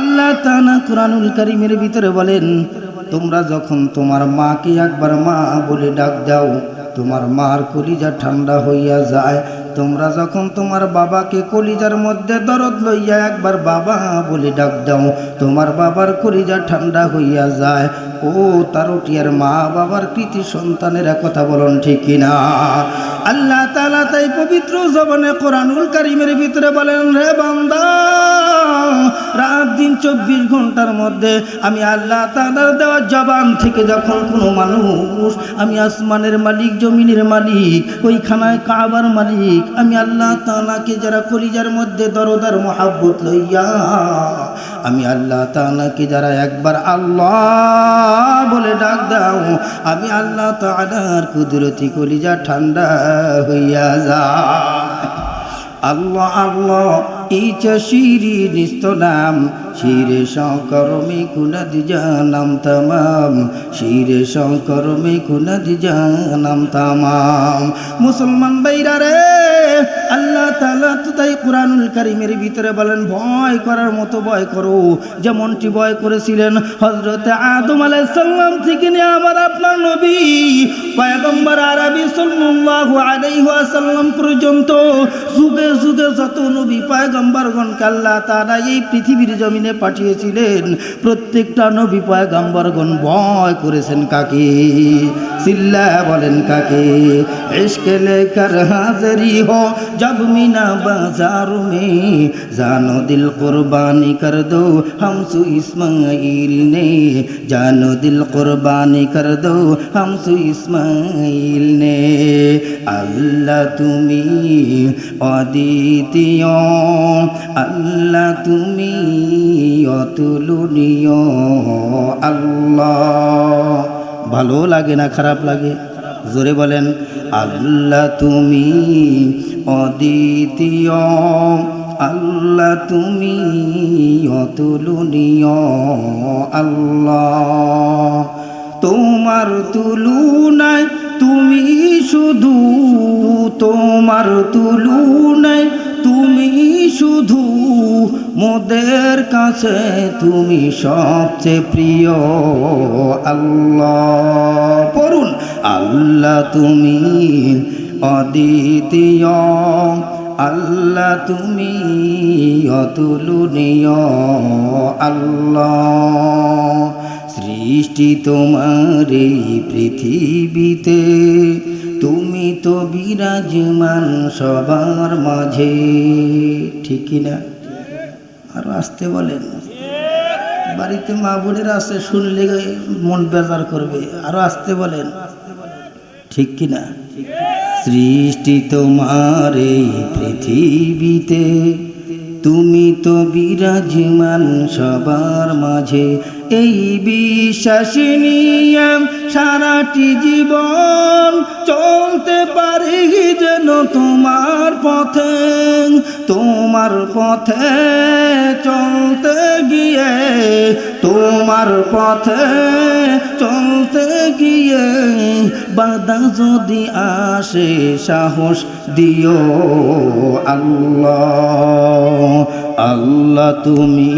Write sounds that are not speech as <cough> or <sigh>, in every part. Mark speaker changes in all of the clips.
Speaker 1: আল্লাহ তাআলা কোরআনুল কারীমের ভিতরে বলেন, তোমরা যখন তোমার মাকে একবার মা বলে ডাক দাও, তোমার মার কলিজা ঠান্ডা হইয়া যায়। তোমরা যখন তোমার বাবাকে কলিজার মধ্যে দরদ লইয়া একবার বাবা বলে ডাক দাও, তোমার বাবার কলিজা ঠান্ডা হইয়া যায়। ও তারটিয়ার মা বাবার কৃতি সন্তানের কথা বলুন ঠিক কিনা? আল্লাহ তালা তাই পবিত্র জবানে কোরআনুল কারীমের ভিতরে বলেন রে বান্দা রাত দিন চব্বিশ ঘণ্টার মধ্যে আমি আল্লাহ তাআলার দেওয়া জবান থেকে যখন কোনো মানুষ আমি আসমানের মালিক, জমিনের মালিক, ওইখানায় কাবার মালিক, আমি আল্লাহ তাআলাকে যারা কলিজার মধ্যে দরদার মহাব্বত লইয়া, আমি আল্লাহ তাআলাকে যারা একবার আল্লাহ বলে ডাক দাও, আমি আল্লাহ তাআলার কুদরতি কলিজা ঠান্ডা হইয়া যায়। আল্লাহ আল্লাহ ইচা শিরি নিস্ত নাম। শিরে শঙ্কর মে কুনদ জানাম তামাম। শিরে শঙ্কর মে কুনদ জানাম তামাম। মুসলমান বাইরা রে, আল্লাহ তাআলা তো তাই কোরআনুল কারীমের ভিতরে বলেন, ভয় করার মতো ভয় করো। যেমনটি ভয় করেছিলেন হযরত আদম আলাইহিস সালাম থেকে নিয়ে আমার আপনার নবী। পয়গম্বর আরবি সাল্লাল্লাহু আলাইহি ওয়াসাল্লাম পর্যন্ত যুগে যুগে যত নবী পয়গম্বরগণকে আল্লাহ তাআলা এই পৃথিবীর জমিনে পাঠিয়েছিলেন। প্রত্যেকটা নবী পয়গাম্বরগণ ভয় করেছেন কাকে? চিল্লা বলেন কাকে? ইশকে লেকর হাজরি হো জব মিনা বাজার মে। জানো দিল কুরবানি কর দো, হামসু ইসমাইল নে। জানো দিল কুরবানি কর দো, হামসু ইসমাইল নে। আল্লাহ তুমি অদ্বিতীয়, আল্লাহ তুমি আল্লাহ। ভালো লাগে না, খারাপ লাগে? জোরে বলেন, আল্লাহ তুমি অদ্বিতীয়। আল্লাহ তুমি অতুলনীয় আল্লাহ। তোমার তুলনায় তুমি শুধু, তোমার তুলনায় তুমি শুধু মোদের কাছে, তুমি সবচেয়ে প্রিয়। আল্লাহ, পড়ুন। আল্লাহ তুমি অদ্বিতীয়। আল্লাহ তুমি অতুলনীয়। আল্লাহ, সৃষ্টি তোমার এই পৃথিবীতে। তুমি তো বিরাজমান সবার মাঝে, ঠিক না আর আসতে বলেন। বাড়িতে মা বোনের আসে শুনলে মন বেজার করবে, আরও আসতে বলেন। ঠিক কিনা? সৃষ্টি তোমার এই পৃথিবীতে, তুমি তো বিরাজমান সবার মাঝে এই বিশ্বাস নিয়ে সারাটি জীবন চলতে পারি যেন তোমার পথে তোমার পথে চলতে গিয়ে, তোমার পথে চলতে গিয়ে বাধা যদি আসে, সাহস দিও আল্লাহ। আল্লাহ তুমি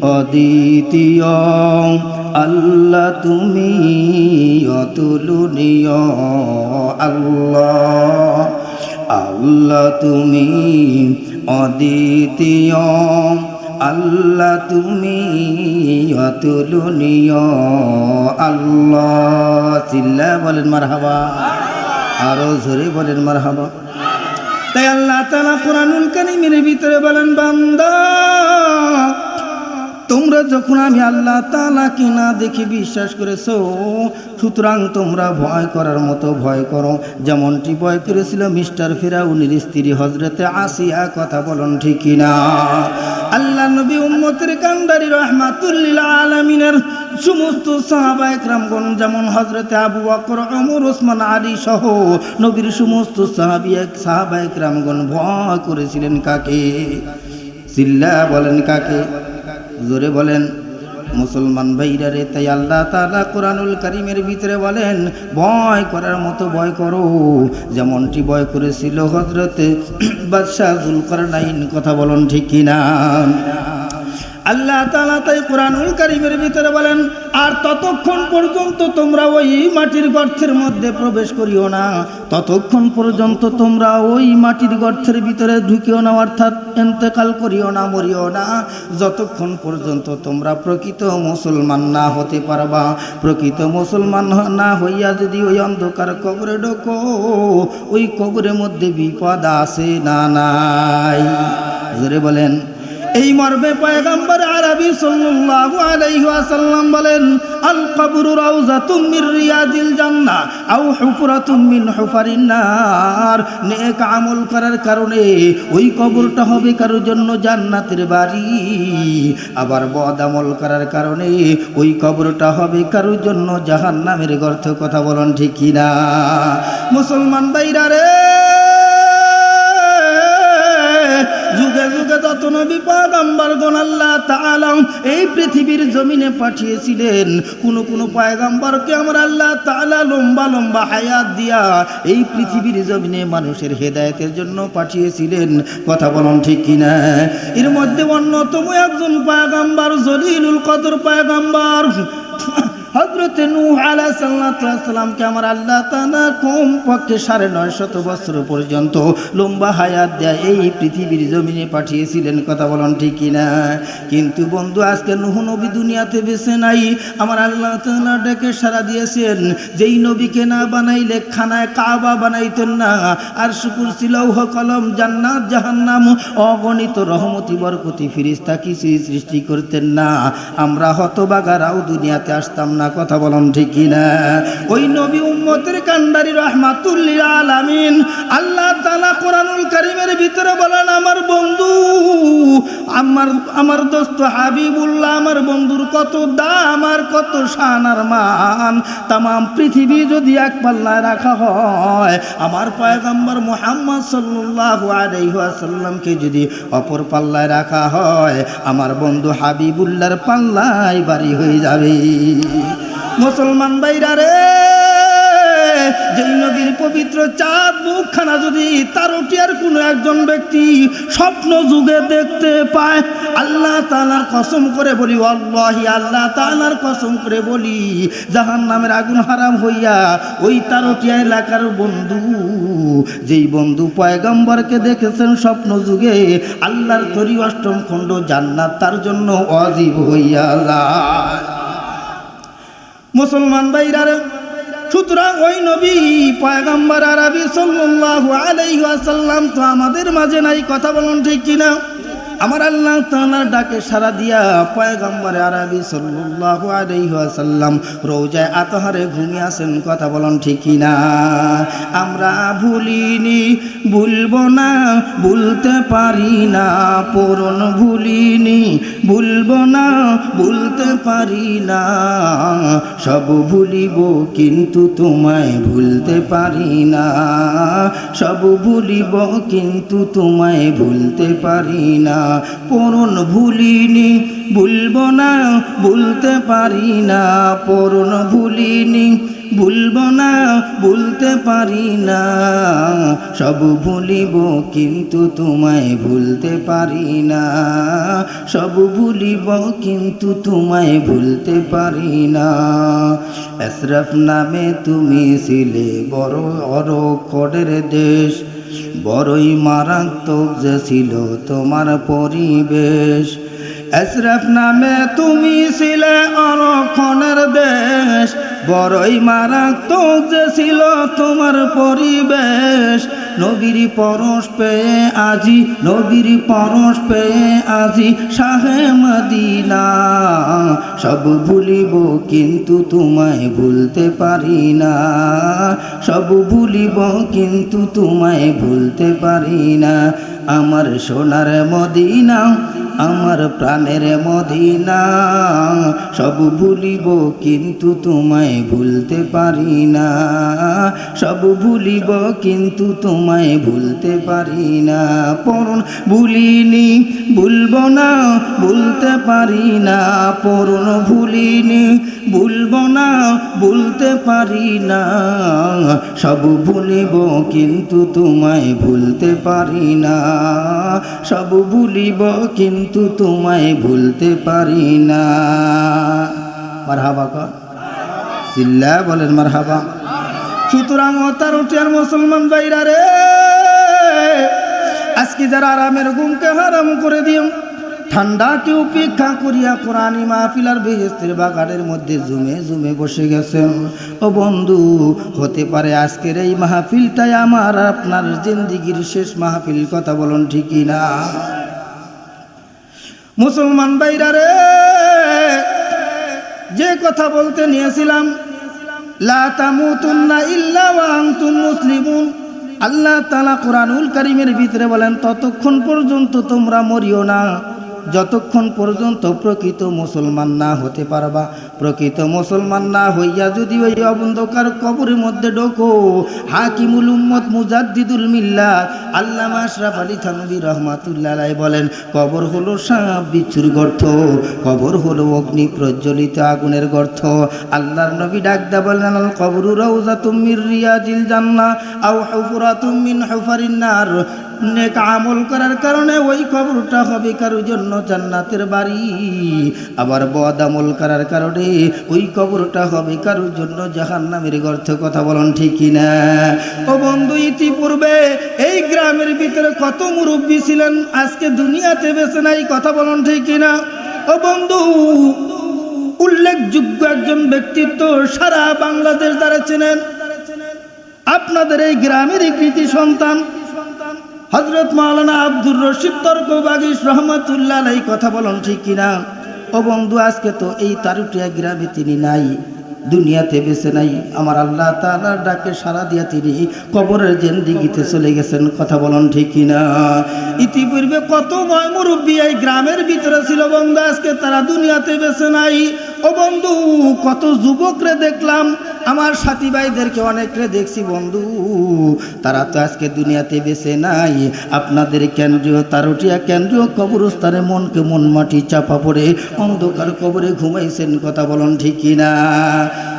Speaker 1: অদ্বিতীয়। আল্লাহ তুমি অতুলনীয়। আল্লাহ। আল্লাহ তুমি অদ্বিতীয়। আল্লাহ তুমি অতুলনীয়। আল্লাহ। চিল্লা বলেন মার হাবা আরও জোরে বলেন মার হাবা তাই আল্লাহ তালা কোরআনুল কারিমের ভিতরে বলেন, বান্দা, তোমরা যখন আমি আল্লাহ তালাকে না দেখে বিশ্বাস করেছ, সুতরাং তোমরা ভয় করার মতো ভয় করো। যেমনটি ভয় করেছিল মিস্টার ফিরাউনের স্ত্রী হজরতে আসিয়া কথা বলুন, ঠিক না আল্লাহ নবী উম্মতের কান্দারি রহমাতুল্লিল আলমিনের সমস্ত সাহাবা একরামগণ, যেমন হজরতে আবু বকর অমর ওসমান, আলী সহ নবীর সমস্ত সাহাবি এক সাহাবা একরামগণ ভয় করেছিলেন কাকে? সিল্লা বলেন কাকে? জোরে বলেন, মুসলমান ভাইরা রে, তাই আল্লাহ তাআলা কোরআনুল করিমের ভিতরে বলেন, ভয় করার মতো ভয় করো। যেমনটি ভয় করেছিল হজরতে বাদশাহ জুলকারনাইন, কথা বলুন ঠিক কিনা? আল্লাহ তাআলা তাই কোরআনুল কারিমের ভিতরে বলেন, আর ততক্ষণ পর্যন্ত তোমরা ওই মাটির গর্থের মধ্যে প্রবেশ করিও না। ততক্ষণ পর্যন্ত তোমরা ওই মাটির গর্থের ভিতরে ঢুকিও না, অর্থাৎ এন্তেকাল করিও না, মরিও না। যতক্ষণ পর্যন্ত তোমরা প্রকৃত মুসলমান না হতে পারবা, প্রকৃত মুসলমান না হইয়া যদি ওই অন্ধকার কবরে ঢোকো, ওই কবরের মধ্যে বিপদ আছে না, নাই। বলেন। এই মর্মে পয়গম্বর আরবি সাল্লাল্লাহু আলাইহি ওয়াসাল্লাম বলেন, আল কবরু রাউজাতুম মির রিয়াদিল জান্নাহ, আও হুফরাতুম মিন হুফারিন নার। নেক আমল করার কারণে ওই কবরটা হবে কারোর জন্য জান্নাতের বাড়ি। আবার বদ আমল করার কারণে ওই কবরটা হবে কারোর জন্য জাহান্নামের গর্ত, কথা বলুন ঠিক কিনা? মুসলমান বাইরা রে! যুগে যত নবী পয়গম্বর গণ আল্লাহ তাআলা এই পৃথিবীর জমিনে পাঠিয়েছিলেন। কোন কোন পয়গম্বরকে আমরা আল্লাহ তাআলা লম্বা লম্বা হায়াত দিয়া এই পৃথিবীর জমিনে মানুষের হেদায়েতের জন্য পাঠিয়েছিলেন। কথা বলুন ঠিক কিনা? এর মধ্যে অন্যতম একজন পয়গম্বর জলিলুল কদর পয়গম্বর। হজরত নূহ আলাইহিস সালামকে আমার আল্লাহ তাআলা কম পক্ষে সাড়ে নয় শত বছর পর্যন্ত লম্বা হায়াত দেয় এই পৃথিবীর জমিনে পাঠিয়েছিলেন, কথা বলুন ঠিক কিনা? কিন্তু বন্ধু, আজকে নূহ নবী দুনিয়াতে বেঁচে নাই। আমার আল্লাহ তাআলা ডেকে সারা দিয়েছেন, যেই নবীকে না বানাইলে খানায় কাবা বানাইতেন না। আর শুকুর সিলাউহ কলম, জান্নাত, জাহান্নাম, অগণিত রহমতি, বরকতি ফিরিস্তা কিছুই সৃষ্টি করতেন না। আমরা হতবাগারাও দুনিয়াতে আসতাম না। কথা বলুন ঠিক কিনা? ওই নবী উম্মতের কান্দারি রহমাতুল্লিল আলামিন, আল্লাহ তালা কোরআনুল কারিমের ভিতরে বলেন, আমার বন্ধু আমার আমার দোস্ত হাবিবুল্লাহ, আমার বন্ধুর কত দাম আর কত শান আর মান। তাম পৃথিবী যদি এক পাল্লায় রাখা হয়, আমার পয়গম্বর মোহাম্মদ সাল্লাল্লাহু আলাইহি ওয়াসাল্লামকে যদি অপর পাল্লায় রাখা হয়, আমার বন্ধু হাবিবুল্লাহর পাল্লায় বাড়ি হয়ে যাবে। মুসলমান বাইরা রে! যেই নবীর পবিত্র চাঁদ মুখখানা যদি তার আর কোনো একজন ব্যক্তি স্বপ্ন যুগে দেখতে পায়, আল্লাহ তালার কসম করে বলি অল্লাহি আল্লাহ তালার কসম করে বলি জাহান নামের আগুন হারাম হইয়া ওই তারটিয়া এলাকার বন্ধু, যেই বন্ধু পয়গম্বরকে দেখেছেন স্বপ্ন যুগে, আল্লাহর তরি অষ্টম খণ্ড জান্নাত তার জন্য অজীব হইয়া যায়। মুসলমান ভাইরারে সুতরাং ওই নবী, পয়গম্বর আরবি সাল্লাহ আলাইহাসাল্লাম তো আমাদের মাঝে নাই, কথা বলুন ঠিক কিনা? আমার আল্লাহ তাআলার ডাকে সারা দিয়া পয়গম্বর আরবি সাল্লাল্লাহু আলাইহি ওয়াসাল্লাম, রোজায় আতহারে ঘুমিয়ে আছেন, কথা বলুন ঠিক না আমরা ভুলিনি, ভুলব না, ভুলতে পারি না, পূরণ ভুলিনি, ভুলব না, ভুলতে পারি না। সব ভুলিব কিন্তু তোমায় ভুলতে পারি না। সব ভুলিব কিন্তু তোমায় ভুলতে পারি না। পূরণ ভুলিনি, ভুলবো না, ভুলতে পারি না। পূরণ ভুলিনি, ভুলবো না, ভুলতে পারি না। সব ভুলিব কিন্তু তোমায় ভুলতে পারি না। সব ভুলিব কিন্তু তোমায় ভুলতে পারি না। এসরফ নামে তুমি ছিলে বড় অরক্ষরের দেশ। বড়ই মারাত্মক যে ছিল তোমার পরিবেশ। এসরেফ নামে তুমি ছিলে অরক্ষণের দেশ। বড়ই মারাত্মক যে ছিল তোমার পরিবেশ। নবীর পরশ পেয়ে আজি, নবীর পরশ পেয়ে আজি শাহে মদিনা। সব ভুলিব কিন্তু তোমায় ভুলতে পারি না। সব ভুলিব কিন্তু তোমায় ভুলতে পারি না। আমার সোনার মদিনা, আমার প্রাণের মদিনা। সব ভুলিব কিন্তু তোমায় ভুলতে পারি না। সব ভুলিব কিন্তু তোমায় ভুলতে পারি না। পড়ুন ভুলিনি, ভুলব না, ভুলতে পারি না। পড়ুন ভুলিনি, ভুলব না, ভুলতে পারি না। সব ভুলিব কিন্তু তোমায় ভুলতে পারি না। সব ভুলিব, কিন্তু তোমায় ভুলতে পারি না। মারহাবা কর। চিল্লা বলেন মারহাবা। সুতরাং তার উঠিয়ার মুসলমান বাইরা রে, আজকে যারা আরামের ঘুমকে হারাম করে দিও ঠান্ডাকে উপেক্ষা করিয়া কোরআনী মাহফিলার বেহেস্তের বাগানের মধ্যে জুমে জুমে বসে গেছেন। ও বন্ধু, হতে পারে আজকের এই মাহফিলটাই আমার, আপনার জিন্দিগির শেষ মাহফিল, কথা বলুন ঠিকই না? মুসলমান বাইরা রে, যে কথা বলতে নিয়েছিলাম মুসলিমুন। আল্লাহ তাআলা কোরআনুল কারীমের ভিতরে বলেন, ততক্ষণ পর্যন্ত তোমরা মরিও না। যতক্ষণ পর্যন্ত প্রকৃত মুসলমান না হতে পারবা, প্রকৃত মুসলমান না হইয়া যদি ওই অবন্ধকার কবরের মধ্যে ঢোকো, হাকিমুল উম্মত মুজাদ্দিদুল মিল্লা, আল্লামা আশরাফ আলী থানবী রহমাতুল্লাহ বলেন, কবর হলো সাপ বিচ্ছুর গর্ত, কবর হলো অগ্নি প্রজ্বলিত আগুনের গর্ত। আল্লাহর নবী ডাকদা বলেন আল কবরু রাউজাতুম মির রিয়াজিল জান্নাহ, আও হুফরাতুম মিন হুফারিন নার। নেক আমল করার কারণে ওই কবরটা হবে কারোর জন্য জান্নাতের বাড়ি। আবার বদ আমল করার কারণে ওই কবরটা হবে কারোর জন্য জাহান্নামের গর্ত কথা বলুন ঠিকই না ও বন্ধু, ইতিপূর্বে এই গ্রামের ভিতরে কত মুরব্বী ছিলেন, আজকে দুনিয়াতে বেছে নাই, কথা বলুন ঠিকই না ও বন্ধু, উল্লেখযোগ্য একজন ব্যক্তিত্ব সারা বাংলাদেশ দ্বারা চেনেন। আপনাদের এই গ্রামেরই কৃতি সন্তান। হজরত মাওলানা আব্দুর রশিদ তর্ক বাগিস রহমতুল্লাহ কথা বলুন ঠিক কিনা? ও বন্ধু, আজকে তো এই তারুটিয়া গ্রামে তিনি নাই, দুনিয়াতে বেছে নাই। আমার আল্লাহ তালার ডাকে সারা দিয়া তিনি কবরের জেন্দিগিতে চলে গেছেন, কথা বলুন ঠিক কিনা? ইতিপূর্বে কত ময় মুরব্বী এই গ্রামের ভিতরে ছিল বন্ধু, আজকে তারা দুনিয়াতে বেছে নাই। ও বন্ধু, কত যুবকরে দেখলাম আমার সাথী ভাইদেরকে অনেকরে দেখছি বন্ধু। তারা তো আজকে দুনিয়াতে বেছে নাই। আপনাদের কেন্দ্রীয় তারুটিয়া কেন্দ্রীয় কবরস্থানে মনকে মন মাটি চাপা পড়ে অন্ধকার কবরে ঘুমাইছেন কথা বলুন ঠিকই না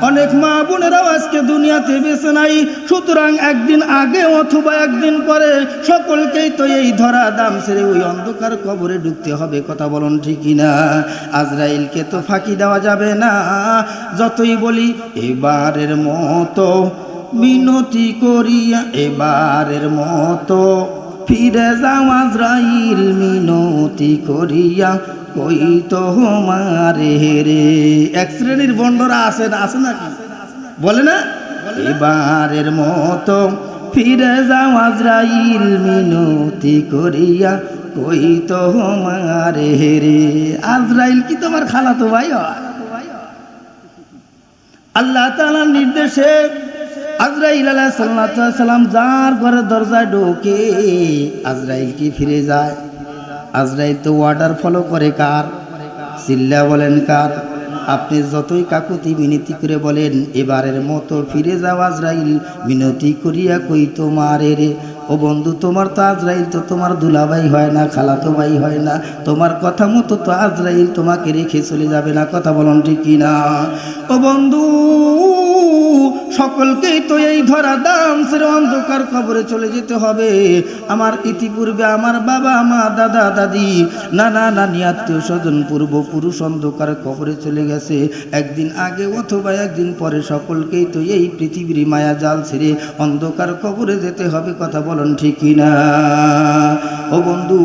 Speaker 1: অনেক মা বোনেরাও আজকে দুনিয়াতে বেছে নাই। সুতরাং একদিন আগে অথবা একদিন পরে সকলকেই তো এই ধরা দাম ছেড়ে ওই অন্ধকার কবরে ঢুকতে হবে কথা বলুন ঠিকই না আজরাইলকে তো ফাঁকি দেওয়া যাবে না। যতই বলি এবারের মতো, মিনতি করিয়া এবারের মতো। ফিরে যাও আজরাইল, মিনতি করিয়া কই তো মারে রে। এক শ্রেণির বন্ডরা আছে না আছে নাকি? বলে না? এবারের মতো, ফিরে যাও আজরাইল, মিনতি করিয়া কই তো মারে রে। আজরাইল কি তোমার খালাতো ভাই হয়? আল্লাহ তালার নির্দেশে আজরাইল সাল্লাম যার ঘরের দরজায় ঢোকে আজরাইল কি ফিরে যায়? আজরাইল তো ওয়ার্ডার ফলো করে কার? চিল্লা বলেন কার? আপনি যতই কাকুতি মিনতি করে বলেন, এবারের মতো ফিরে যাও আজরাইল, মিনতি করিয়া কই তোমারে রে? ও বন্ধু, তোমার তো আজরাইল তো তোমার দুলাভাই হয় না, খালাতো ভাই হয় না। তোমার কথা মতো তো আজরাইল তোমাকে রেখে চলে যাবে না, কথা বলুন ঠিক না ও বন্ধু সকলকেই তো এই ধরা দাম সেরে অন্ধকার কবরে চলে যেতে হবে। আমার ইতিপূর্বে আমার বাবা, মা, দাদা, দাদি, নানা, নানি, আত্মীয় স্বজন, পূর্বপুরুষ অন্ধকার কবরে চলে গেছে। একদিন আগে অথবা একদিন পরে সকলকেই তো এই পৃথিবীর মায়া জাল ছেড়ে অন্ধকার কবরে যেতে হবে, কথা বলুন ঠিকই না ও বন্ধু,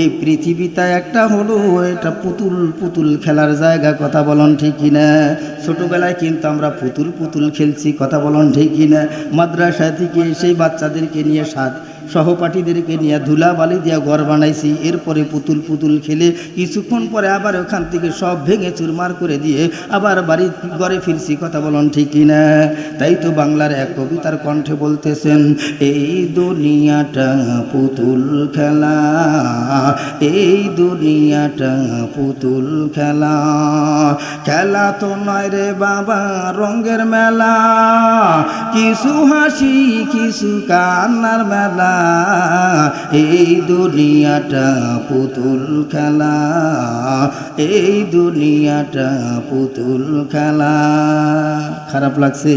Speaker 1: এই পৃথিবীটা একটা হলো, এটা পুতুল পুতুল খেলার জায়গা, কথা বলন ঠিক কিনা ছোটোবেলায় কিন্তু আমরা পুতুল পুতুল খেলছি, কথা বলন ঠিক কিনা মাদ্রাসা থেকে সেই বাচ্চাদেরকে নিয়ে সাত সহপাঠীদেরকে নিয়ে ধুলা বালি দিয়া ঘর বানাইছি। এরপরে পুতুল পুতুল খেলে কিছুক্ষণ পরে আবার ওখান থেকে সব ভেঙে চুরমার করে দিয়ে আবার বাড়ি ঘরে ফিরছি। কথা বলুন ঠিকই না তাই তো বাংলার এক কবিতার কণ্ঠে বলতেছেন, এই দুনিয়াটা পুতুল খেলা, এই দুনিয়াটা পুতুল খেলা। খেলা তো নয় রে বাবা, রঙের মেলা। কিছু হাসি, কিছু কান্নার মেলা। এই দুনিয়াটা পুতুল খেলা এই দুনিয়াটা পুতুল খেলা। খারাপ লাগছে?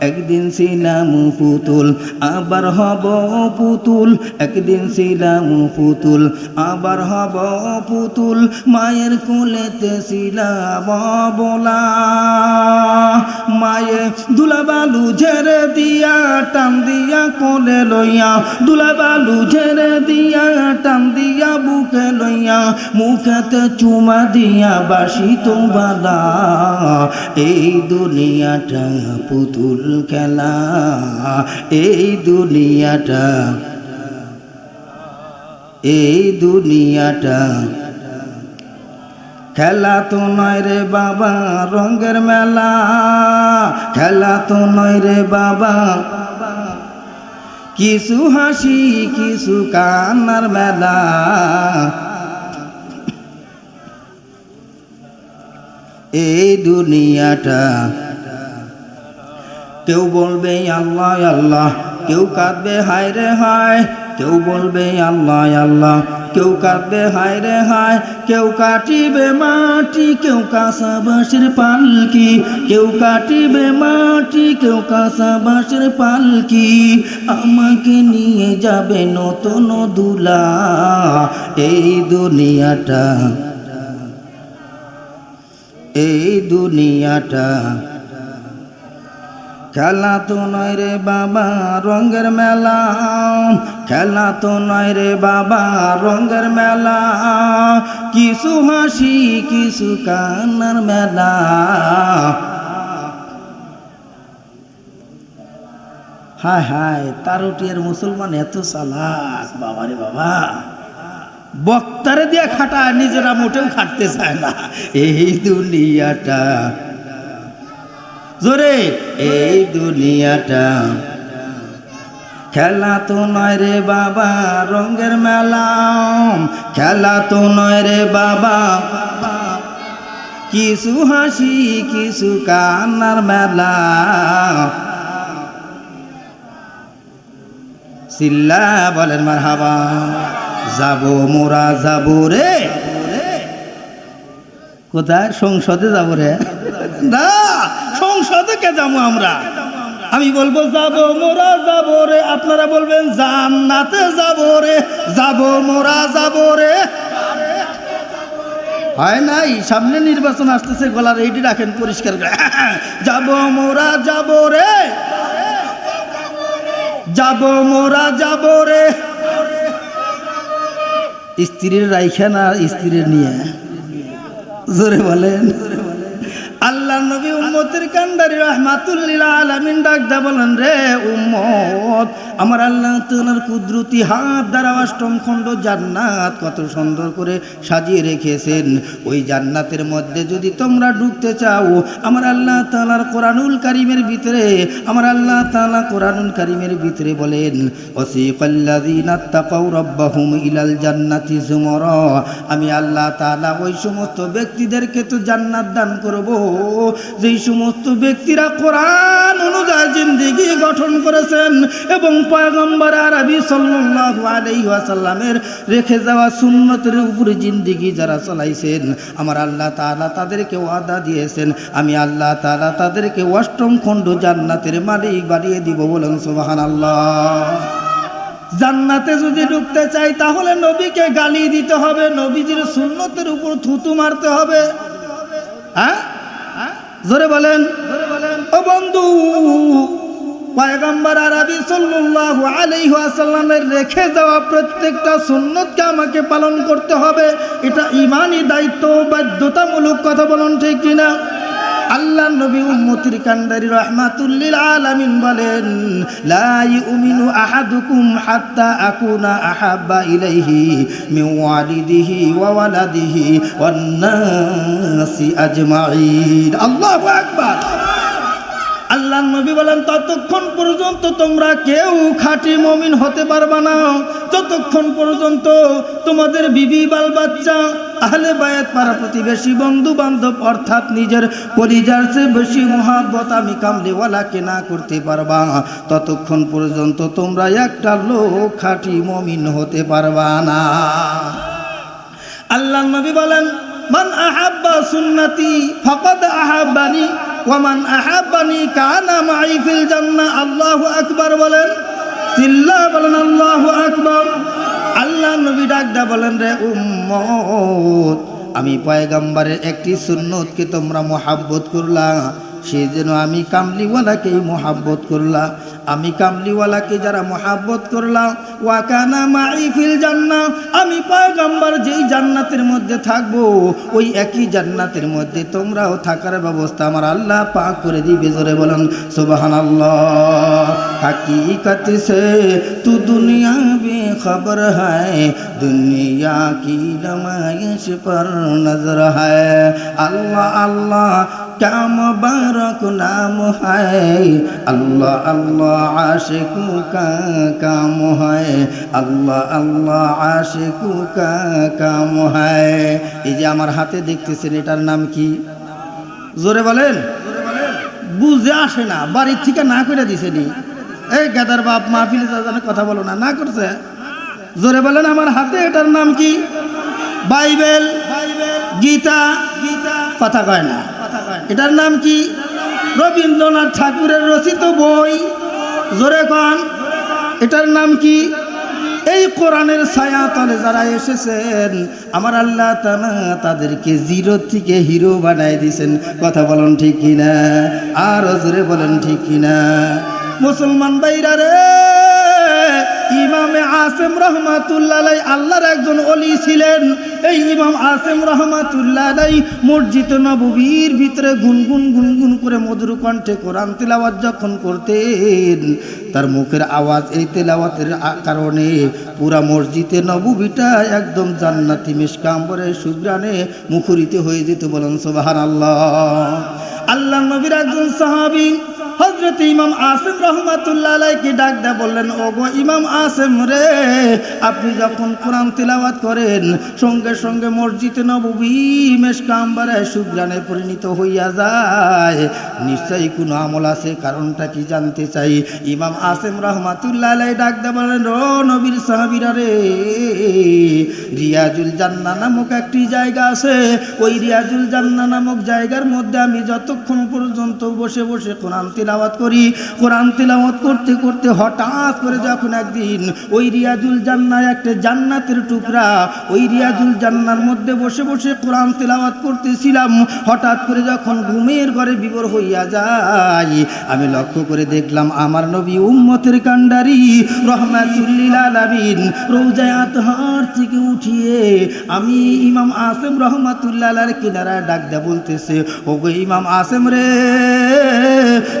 Speaker 1: একদিন ছিলাম পুতুল, আবার হব পুতুল। একদিন ছিলাম পুতুল, আবার হব পুতুল। মায়ের কোলেতে ছিলাম বলা। মায়ে দুলা বালু ঝেড়ে দিয়া, টান দিয়া কোলে লইয়া দুলা বালু ঝেড়ে টান দিয়া বুকে লইয়া, মুখেতে চুমা দিয়া, বাসি বালা। এই দুনিয়াটা পুতুল খেলা, এই দুনিয়াটা এই দুনিয়াটা। খেলা তো নয় রে বাবা, রঙের মেলা। খেলা তো নয় রে বাবা কিছু হাসি, কিছু কান্নার মেলা এই দুনিয়াটা কেউ বলবে, আল্লাহ আল্লাহ। কেউ কাঁদবে হায় রে হায়। কেউ বলবে আল্লাহ আল্লাহ। কেউ কাঁদবে, হায় রে হায়। কেউ কাটিবে মাটি, কেউ কাঁসা বাঁশের পালকি। কেউ কাটিবে মাটি, কেউ কাঁসা বাঁশের পালকি। আমাকে নিয়ে যাবে নতুন দুলা। এই দুনিয়াটা এই দুনিয়াটা। খেলা তো নয় রে বাবা, রঙের মেলা। খেলা তো নয় রে বাবা, রঙের মেলা। কিছু হাসি, কিছু কান্নার মেলা। হায় হায়, তারুটিয়ার মুসলমান এত চালাক, বাবা রে বাবা। বক্তারে দিয়ে খাটা নিজেরা মোটেও খাটতে চায় না। এই দুনিয়াটা জোরে। এই দুনিয়াটা খেলা তো নয় রে বাবা, রঙের মেলা। খেলা তো নয় রে বাবা। কিছু হাসি, কিছু কান্নার মেলা। সিল্লা বলেন মার হাবা যাব মোরা, যাব রে। কোথায়? সংসদে যাব রে। না। সংসদে কে যাব আমরা। আমি বলব, যাব মোরা, যাব রে। আপনারা বলবেন, জান্নাতে যাব রে। যাব মোরা, যাব রে। হয় নাই? সামনে নির্বাচন আসতেছে, গলার এইটি রাখেন পরিষ্কার করে। <laughs> যাব মোরা, যাব রে। যাব মোরা, যাব রে। স্ত্রীর রাইখা না স্ত্রীর নিয়ে? জোরে বলেন। আল্লাহ নবী উম্মতের কান্দারি রহমাতুল্লিল আলমিন ডাক দা বলেন রে উম্মত আমার আল্লাহ তোমার কুদরতি হাত দ্বারা অষ্টম খণ্ড জান্নাত কত সুন্দর করে সাজিয়ে রেখেছেন। ওই জান্নাতের মধ্যে যদি তোমরা ঢুকতে চাও, আমার আল্লাহ তাআলার কোরআনুল কারিমের ভিতরে, আমার আল্লাহ তালা কোরআনুল কারিমের ভিতরে বলেন ইলাল জান্নাতি যুমারা। আমি আল্লাহ তালা ওই সমস্ত ব্যক্তিদেরকে তো জান্নাত দান করব। যেই সমস্ত ব্যক্তিরা কোরআন অনুযায়ী জিন্দিগি গঠন করেছেন এবং পয়গম্বর আরবি সাল্লাল্লাহু আলাইহি ওয়াসাল্লামের রেখে যাওয়া সুন্নতের উপরে জিন্দিগি যারা চালাইছেন, আমার আল্লাহ তাআলা তাদেরকে ওয়াদা দিয়েছেন, আমি আল্লাহ তাআলা তাদেরকে অষ্টম খণ্ড জান্নাতের মালিক বানিয়ে দিব বলেন সুবাহান আল্লাহ জান্নাতে যদি ঢুকতে চাই, তাহলে নবীকে গালি দিতে হবে, নবীজির সুন্নতের উপর থুতু মারতে হবে। হ্যাঁ? জোরে বলেন। ও বন্ধু, পয়গম্বর আরবি সাল্লাল্লাহু আলাইহি ওয়াসাল্লামের রেখে যাওয়া প্রত্যেকটা সুন্নতকে আমাকে পালন করতে হবে। এটা ইমানই দায়িত্ব, বাধ্যতামূলক কথা বলুন ঠিক কিনা? আল্লাহ নবী উম্মতির কান্ডারি রহমাতুল্লিল আলামিন বলেন লাই উমিনু আহাদুকুম হাত্তা আকুনা আহাব্বা ইলাইহি মিন ওয়ালিদিহি ওয়া ওয়ালাদিহি ওয়ান নাসি আজমাইন আল্লাহু আকবার। আল্লাহ নবী বলেন, ততক্ষণ পর্যন্ত তোমরা কেউ খাঁটি মমিন হতে পারবা না। ততক্ষণ পর্যন্ত তোমাদের বিবি বাল বাচ্চা আহলে বায়াত পাড়া প্রতিবেশী বন্ধু বান্ধব অর্থাৎ নিজের পরিজার চেয়ে বেশি মহাব্বত আমি কামলিওয়ালাকে না করতে পারবা। ততক্ষণ পর্যন্ত তোমরা একটা লোক খাঁটি মমিন হতে পারবা না। আল্লাহ নবী বলেন, মান আহাব্বা সুন্নতি, ফাকাদ আহাব্বানি ওয়ামান আহাব্বানি কানা মাই ফিল জান্না, আল্লাহ আকবার বলেন, চিল্লা বলেন, আল্লাহু আকবার। আল্লাহ নবী ডাকদা বলেন, রে উম্মত, আমি পয়গাম্বারের একটি সুন্নতকে তোমরা মোহাব্বত করলা সেই জন্য আমি কামলিওয়ালাকেই মোহাব্বত করলাম আমি কামলিওয়ালাকে যারা মহাব্বত করলাম ওয়াকানা মাইফিল জান্না আমি পায়গাম্বার যেই জান্নাতের মধ্যে থাকব, ওই একই জান্নাতের মধ্যে তোমরাও থাকার ব্যবস্থা আমার আল্লাহ পা করে দিবে, জোরে বলেন সুবাহান আল্লাহ হাকিকত সে তু দুনিয়া বে খবর হায়, দুনিয়া কি রমায়শ পর নজর হায়। আল্লাহ আল্লাহ کا নাম نام আল্লাহ আল্লাহ اللہ عاشقوں কাম کام আল্লাহ আল্লাহ اللہ عاشقوں کا এই যে আমার হাতে দেখতেছেন, এটার নাম কি? জোরে বলেন। বুঝে আসে না, বাড়ির থেকে না করে দিছে নি। এই গাদার বাপ, মাহফিলে জানে কথা বলো না না করছে? জোরে বলেন, আমার হাতে এটার নাম কি? বাইবেল। গীতা কথা কয় না। এটার নাম কি? রবীন্দ্রনাথ ঠাকুরের রচিত বই। জোরে কন। এটার নাম কি? এই কোরআনের ছায়া তলে যারা এসেছেন, আমার আল্লাহ তানা তাদেরকে জিরো থেকে হিরো বানাই দিয়েছেন। কথা বলেন ঠিক কিনা? আর জোরে বলেন ঠিক কিনা? মুসলমান বাইরা রে! আসেম রহমাতুল্লাহ আল্লাহর একজন অলি ছিলেন। এই ইমাম আসেম রহমাতুল্লাহ মসজিদ নববীর ভিতরে গুনগুন গুনগুন করে মধুর কণ্ঠে কোরআন তেলাওয়াত যখন করতেন, তার মুখের আওয়াজ এই তেলাওয়াতের কারণে পুরা মসজিদে নববীটা একদম জান্নাতি মিসকাম্বরে সুগ্রানে মুখরিত হয়ে যেত বলেন সোবাহান আল্লাহ আল্লাহ নবীর একজন সাহাবী হজরত ইমাম আসেম রহমাতুল্লাহ আলাইকে ডাক দেয়া বললেন ও গো ইমাম আসেম রে, আপনি যখন কোরআন তিলাওয়াত করেন, সঙ্গে সঙ্গে মসজিদে নববী মেশকাম্বারে সুগ্রানে পরিণত হইয়া যায়। নিশ্চয়ই কোনো আমল আছে, কারণটা কি জানতে চাই? ইমাম আসেম রহমাতুল্লাহ ডাক দেয়া বলেন ও নবীর সাহাবিরা রে, রিয়াজুল জান্না নামক একটি জায়গা আছে। ওই রিয়াজুল জান্না নামক জায়গার মধ্যে আমি যতক্ষণ পর্যন্ত বসে বসে কোরআন তিলাওয়াত করি, কোরআন তিলাওয়াত করতে করতে হঠাৎ করে যখন একদিন ওই রিয়াজুল জান্না একটা জান্নাতের টুকরা, ওই রিয়াজুল জান্নার মধ্যে বসে বসে কোরআন তেলাওয়াত করতেছিলাম, হঠাৎ করে যখন ঘুমের ঘরে বিবর হইয়া যায়, আমি লক্ষ্য করে দেখলাম আমার নবী উম্মতের কান্ডারি রহমাতুল্লিল আলামিন আতহার থেকে উঠিয়ে, আমি ইমাম আসেম রহমাতুল্লাহ কিনারায় ডাক দেয়া বলতেছে, ওগো ইমাম আসেম রে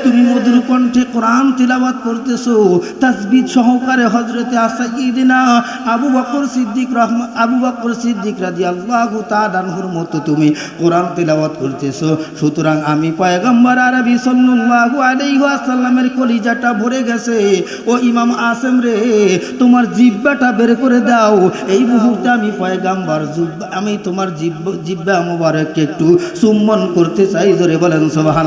Speaker 1: তুমি মধুর কণ্ঠে কোরআন তিলাবাত করতেছো তাসবিদ সহকারে হজরতে আসাইদিনা আবু বকর সিদ্দিক রহমা, আবু বকর সিদ্দিক রাজি আল্লাহ তাদানহুর মতো তুমি কোরআন তিলাবাত করতেছো। সুতরাং আমি পয়গম্বর আরবি সাল্লাল্লাহু আলাইহি ওয়াসাল্লামের কলিজাটা ভরে গেছে। ও ইমাম আসেম রে, তোমার জিব্বাটা বের করে দাও। এই মুহূর্তে আমি পয়গাম্বার জুব্বা- আমি তোমার জিব্বা জিব্বা মোবারককে একটু চুম্বন করতে চাই। জোরে বলেন সোবাহান